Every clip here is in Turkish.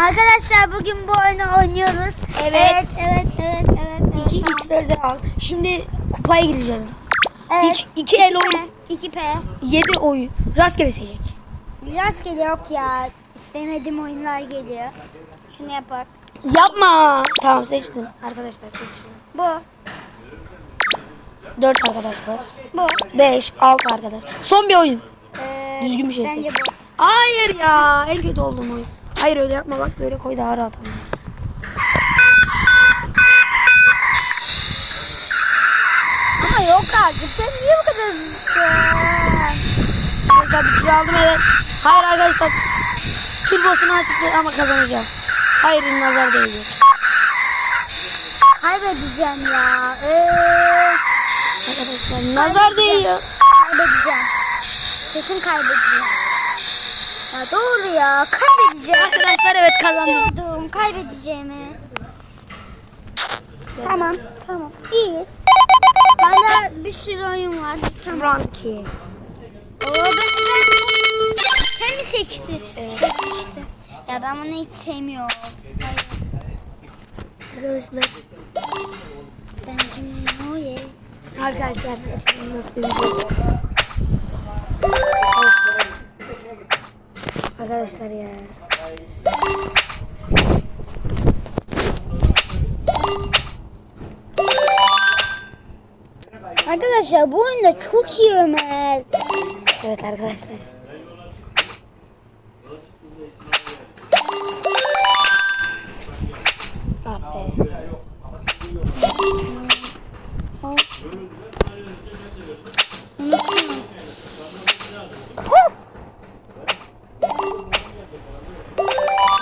Arkadaşlar bugün bu oyunu oynuyoruz. Evet. evet, evet, evet. evet. 2 3 4'e al. Şimdi kupaya gireceğiz. Evet. İlk 2 el oyun. 2P. 7 oyun. Rastgele seçecek. Rastgele yok ya. İstemediğim oyunlar geliyor. Şunu yapak. Yapma. Tamam seçtim. Arkadaşlar seçtim. Bu. 4 arkadaşlar. Bu. 5 6 arkadaş. Son bir oyun. Ee, Düzgün bir şey Bence seç. bu. Hayır ya. En kötü olduğum oyun. Hayır öyle yapma bak böyle koy daha rahat oynarız. Ama yok artık. Sen niye bu kadar hızlısın? Arkadaşlar şey aldım evet. Hayır arkadaşlar. Turbosunu açtı ama kazanacağım. Hayır nazar değecek. Kaybedeceğim ya. Ee, Arkadaşlar nazar değiyor. kaybedeceğim. Kesin kaybedeceğim. Doğru ya. Kaybedeceğim. Arkadaşlar evet kazandım. Biliyordum kaybedeceğimi. Tamam, tamam. İyiyiz. Hala bir sürü oyun var. Tamam. Round 2. Oo, ben, ben... Sen mi seçtin? Evet. İşte. Ya ben bunu hiç sevmiyorum. Arkadaşlar. Ben şimdi oye. Arkadaşlar. Arkadaşlar ya. Arkadaşlar bu oyunda çok iyi Ömer. Evet arkadaşlar. Ah be. Unuttum.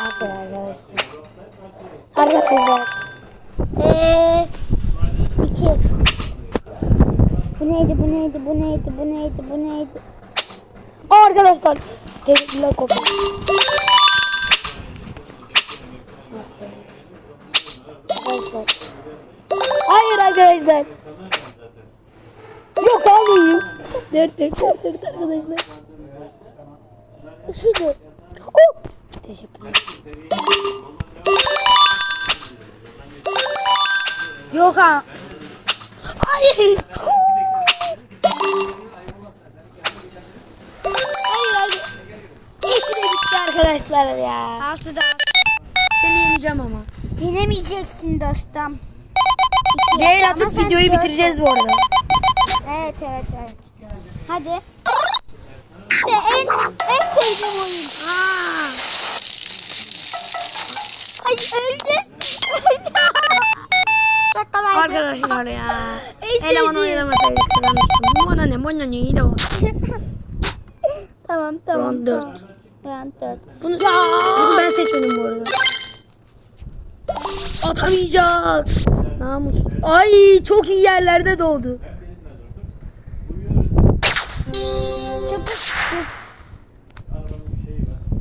Ah be arkadaşlar. Arkadaşlar. Eee iki. Bu neydi bu neydi bu neydi bu neydi bu neydi? Aa, Teşekkürler kopya. Arkadaşlar. Hayır arkadaşlar. Yok almayayım. Dur dur dur dur arkadaşlar. Şurada. Hop. Teşekkürler. Yok ha. Hayır arkadaşlar ya. Altıda. Seni yeneceğim ama. Yenemeyeceksin dostum. Değil Ama atıp sen videoyu bitireceğiz bu arada. Evet evet evet. Hadi. İşte en en sevdiğim oyun. Ay öldü. Çok kolaydı. Arkadaşlar ya. Eleman oynamasaydık kazanmıştım. Bana ne bana ne iyi de var. tamam tamam. Round dört. tamam. Round 4. Bunu, bunu ben seçmedim bu arada. Atamayacak. Namus. Ay çok iyi yerlerde doğdu.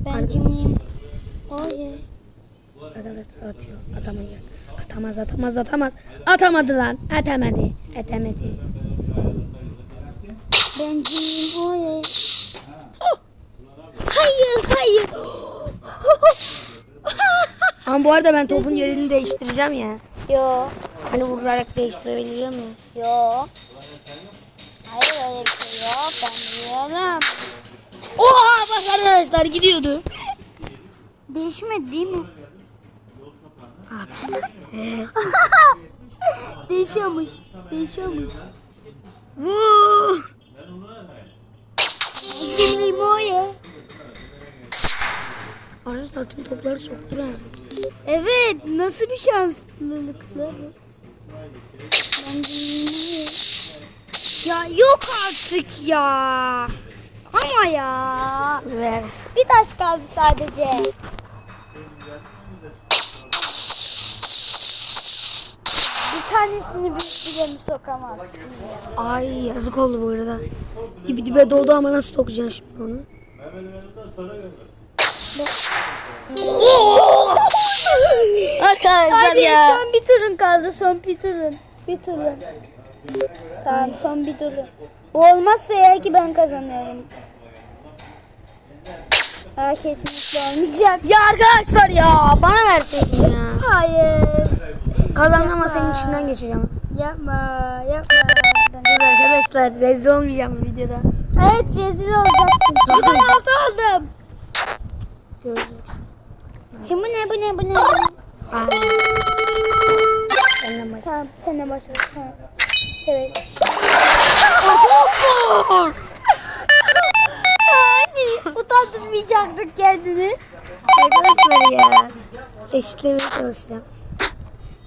Ben kimiyim? Oye. Arkadaşlar atıyor. Atamayacak. Atamaz atamaz atamaz. Atamadı lan. Atamadı. Atamadı. Ben kimiyim? Oye. Hayır hayır. Ama bu arada ben topun yerini değiştireceğim ya. Yo. Hani vurarak değiştirebileceğim ya. Yo. Hayır öyle bir şey yok. Ben biliyorum. Oha bak arkadaşlar gidiyordu. Değişmedi değil mi? Değişiyormuş. Değişiyormuş. Vuu. Kimliğim o ya. Tüm topları soktu lan. Evet. Nasıl bir? Ben kimliğim o ya. Yok artık ya. Ama ya. Ver. Bir taş kaldı sadece. Bir tanesini bir bile mi sokamazsın ya? Ay yazık oldu bu arada. Dibi dibe doğdu ama nasıl sokacaksın şimdi onu? Arkadaşlar Hadi ya. son bir turun kaldı son bir turun. Bir turun. Tamam son bir turun. Bu olmazsa eğer ki ben kazanıyorum. Aa, kesinlikle olmayacak. Ya arkadaşlar ya bana verseydin ya. Hayır. Kazandım ama senin içinden geçeceğim. Yapma, yapma. Ben- Dur arkadaşlar rezil olmayacağım bu videoda. Evet rezil olacaksın. Ben altı aldım. Göreceksin. Şimdi bu ne bu ne bu ne? Aa. Başla. Tamam sen başla. Tamam. Severim. Hani utandırmayacaktık kendini. Arkadaşlar ya. Çeşitlemeye çalışacağım.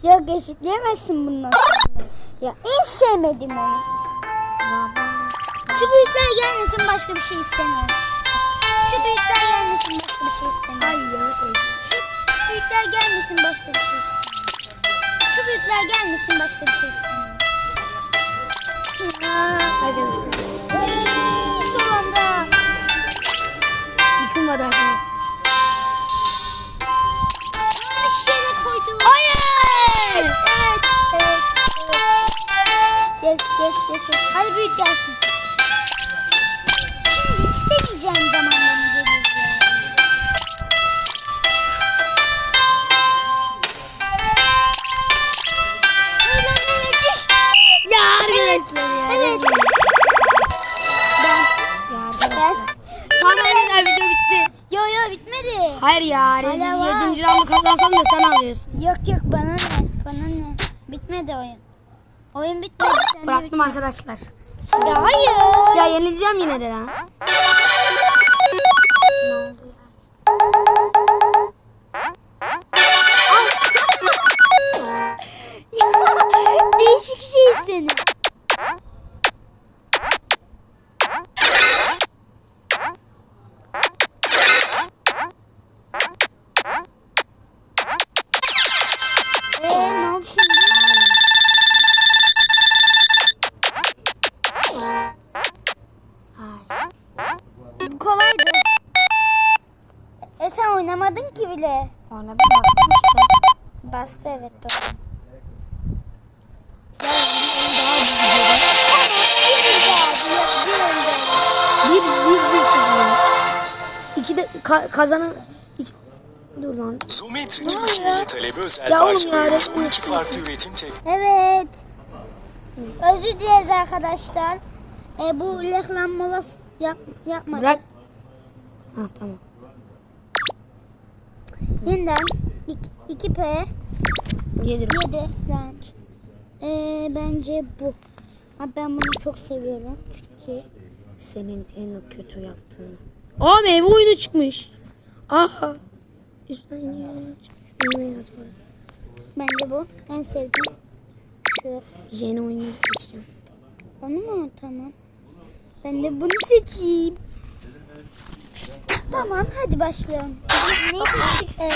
Ya eşitleyemezsin bundan sonra. Ya en sevmediğim oyun. Şu büyükler gelmesin başka bir şey istemiyorum. Şu büyükler gelmesin başka bir şey istemiyorum. Ay ya. Büyükler gelmesin başka bir şey istemiyorum. Şu büyükler gelmesin başka bir şey istemiyorum. Arkadaşlar. ee, son anda. Yıkılmadı arkadaşlar. Koydum. Hayır. Evet, evet, evet. Yes, yes, yes, yes. Hadi büyük gelsin. Kazansam da sen alıyorsun. Yok yok bana ne? Bana ne? Bitmedi oyun. Oyun bitmedi. Sen Bıraktım arkadaşlar. bitmedi. Ya hayır. Ya yenileceğim yine de lan. Ne oldu ya? Değişik şey seni. Bu kolaydı. E sen oynamadın ki bile. Oynadım bastım işte. Bastı evet doğru. Bir, bir, bir sıfır. İki de ka- kazanan... iki- Dur lan. Zometri Türkiye'ye talebi özel Ya oğlum ya, 12 farklı üretim tekniği. Evet. Özür dileriz arkadaşlar. E, bu reklam molası yap, yapmadık. Bırak. Ha tamam. Yeniden 2P 7 7 rank. E, bence bu. Ha, ben bunu çok seviyorum. Çünkü Senin en kötü yaptığın. Aa meyve oyunu çıkmış. Aa. Üstten yeni çıkmış. Bence bu. En sevdiğim. Şu. Yeni oyunları seçeceğim. Onu mu? Tamam. Ben de bunu seçeyim. Tamam hadi başlayalım. Ne seçtik? Evet.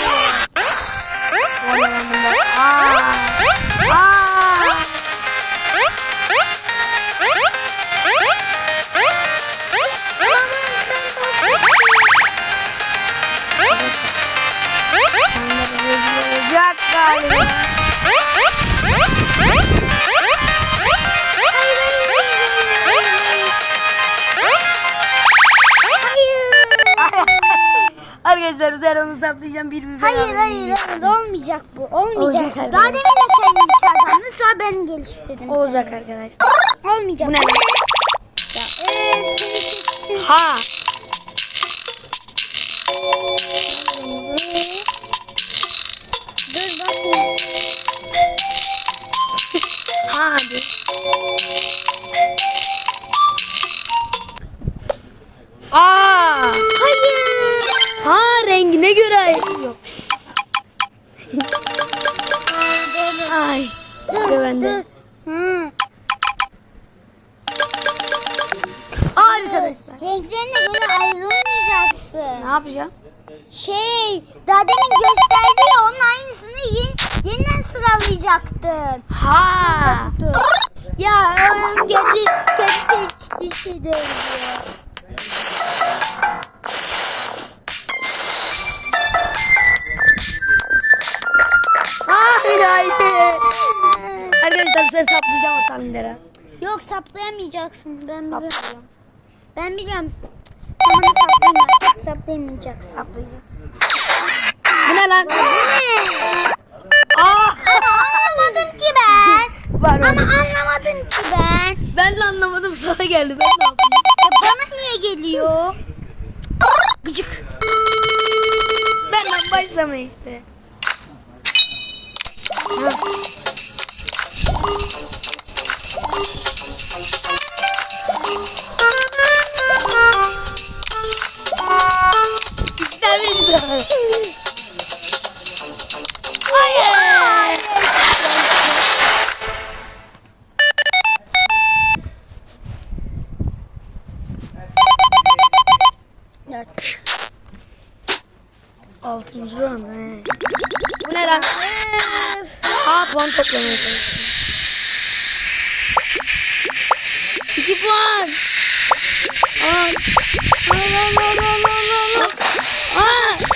Saplayacağım bir bir Hayır hayır hayır olmayacak bu. Olmayacak. Olacak Daha arkadaşlar. demin de sen kazandın sonra ben geliştirdim. Olacak arkadaşlar. Olmayacak. Bu ne? Ya, evet. Ha. Demin gösterdi ya onun aynısını yeni, yeniden sıralayacaktın. Ha. Ya e, kendi, kendi seçtiği şey. Hayır. Arkadaşlar size saplayacağım o. Yok saplayamayacaksın. Ben biliyorum. Ben biliyorum. Tamam. Saplayamayacak. Saplayacağız. Bu ne lan? Aa! Anlamadım ki ben. Var Ama orada. anlamadım ki ben. Ben de anlamadım sana geldi. Ben yapayım? Ya bana niye geliyor? Gıcık. Benden başlama işte. Ha. İstemiyorum. Hayır. Altıncı round he. Bu ne lan? Aa puan toplamaya çalışıyorum. İki puan. Aa. Al al al al al al. Aa.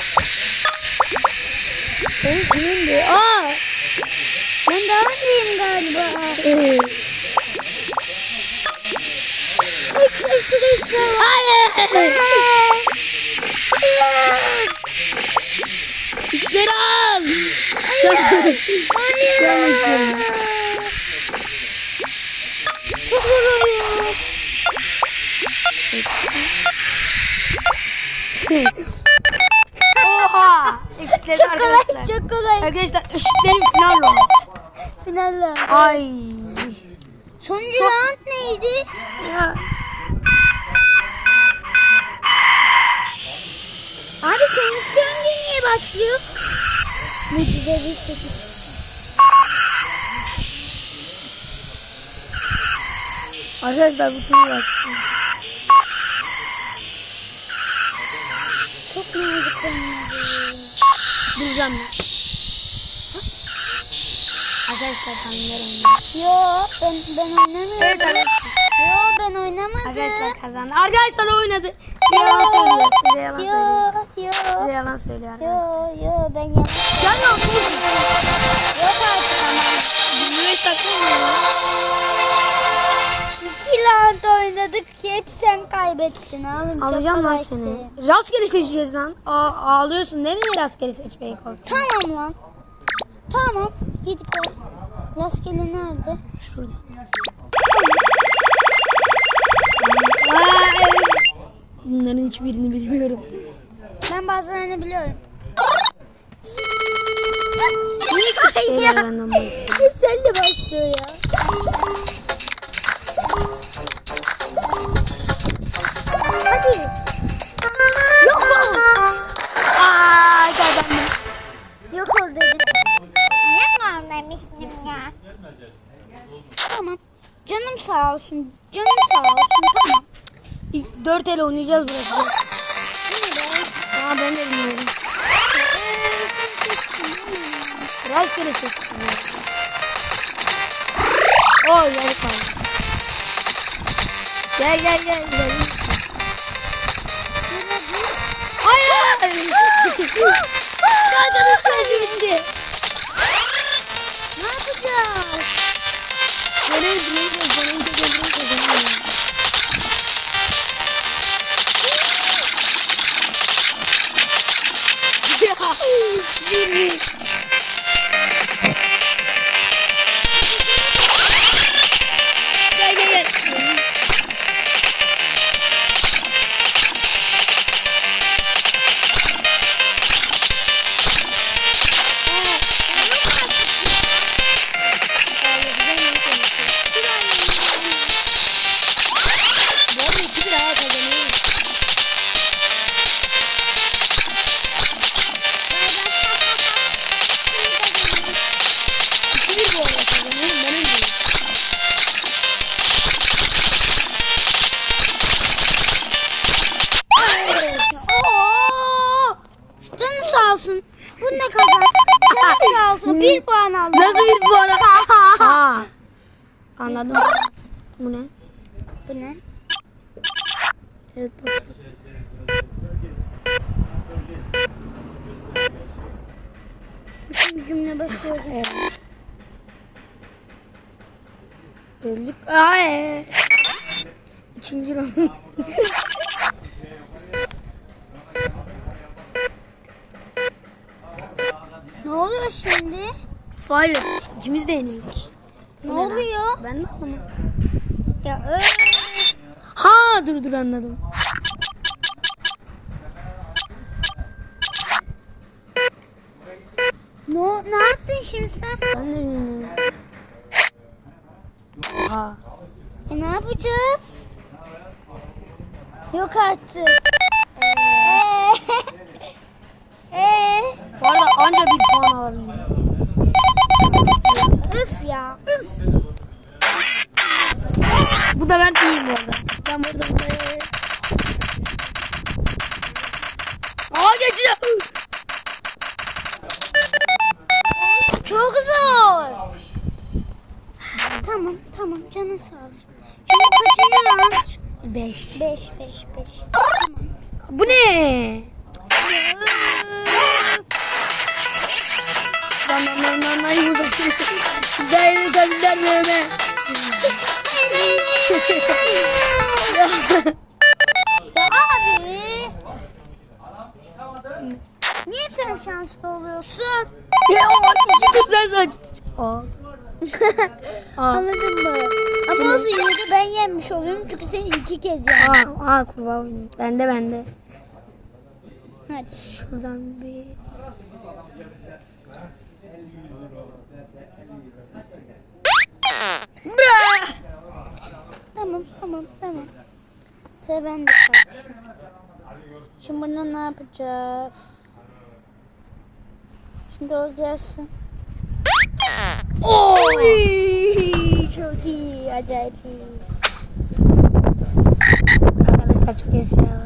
Ben kimindi? Aa. Ben daha iyiyim galiba. Hiç hiç hiç. Hayır. İşleri al. Çok Hayır. Çok yoruyor. Oha. Çok kolay. Arkadaşlar eşitlerim final round. Finaller. Ay. Sonuncu Son- round neydi? Ya. Abi senin önce niye başlıyor? Mucizevi sekiz. Arkadaşlar bu kim baksın. Çok nazik oynadı. Bulacağım ben. Arkadaşlar oynuyor. Yo ben, ben oynamıyorum. Evet arkadaşlar. Yo ben oynamadım. Arkadaşlar kazandı. Arkadaşlar oynadı. Size yalan söylüyor. Size yalan söylüyor. Yo yo. Size yalan söylüyor arkadaşlar. Yo yo ben yapmadım. Can yok. Yok artık ama. 25 dakika oldu. İki round oynadık ki hep sen kaybettin oğlum. Alacağım lan seni. Rastgele seçeceğiz lan. Aa, ağlıyorsun değil mi rastgele seçmeye korktun? Tamam lan. Tamam. Gidip al. Rastgele nerede? Şurada. Ay. Bunların hiçbirini bilmiyorum. Ben bazılarını biliyorum. Niye kötü şeyler benden sen de başlıyor ya. Hadi. Yok ol. Aa kazandım. Yok ol dedim. Demiştim ya? Tamam. Canım sağ olsun. Canım sağ olsun. Tamam. Dört el oynayacağız burası. Aa ben de bilmiyorum. Rastgele seçtim. Oy yarı kaldı. Gel gel gel. gel. Hayır. Zaten istediğimdi. Ne Görev Çocuk ay. İkinci round. ne oluyor şimdi? Fail. İkimiz de yenildik. Ne, ne oluyor? Ben, ben de anlamadım. Ya öyle. Ha dur dur anladım. Ne, ne yaptın şimdi sen? Ben de bilmiyorum. E ne yapacağız? Yok artık. 5. 5 5 5. Bu ne? Lan lan lan meme. Abi. Niye sen şanslı oluyorsun? Ya o iki sen saç. Aa. Aa. Anladın mı? Ama olsun yine de ben yenmiş oluyorum çünkü seni iki kez yendim. Aa, aa kurbağa oynuyor. Bende bende. Hadi. Şuradan bir. Bra! Tamam tamam tamam. Sıra bende kardeşim. Şimdi bunu ne yapacağız? Şimdi o gelsin. Oy, çok iyi, acayip iyi. Arkadaşlar çok eski ya.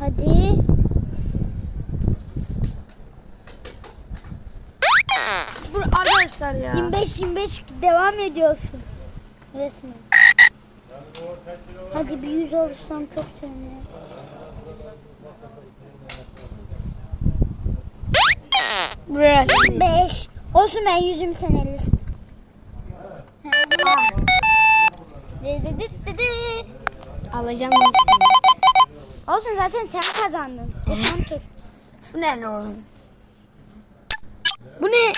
Hadi. Dur arkadaşlar ya. 25-25 devam ediyorsun. Resmen. Hadi bir yüz alırsam çok sevinirim. Biraz. 5. Olsun ben yüzüm sen ellisin. Alacağım ben seni. Olsun zaten sen kazandın. Lütfen tur. Bu ne lan? Bu ne?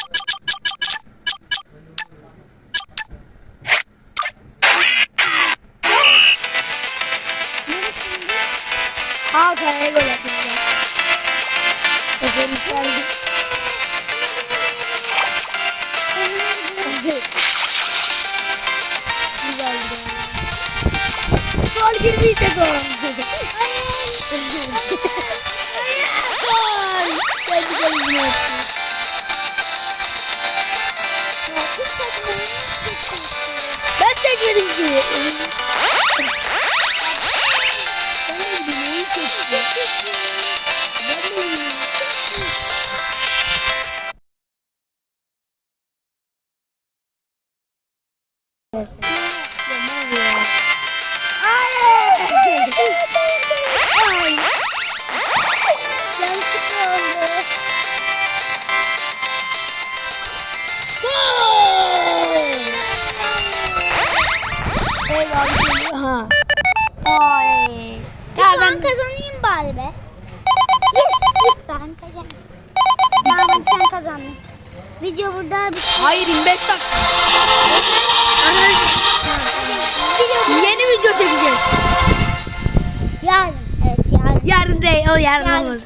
Aa kaleye gol atıyor. Efendim geldi. Güzel Gol girmeyecek o. Gol. Kendi golünü attı. Ben çekmedim ki. O yarın Yarın. olmaz.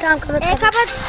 Tamam kapat. E, kapat.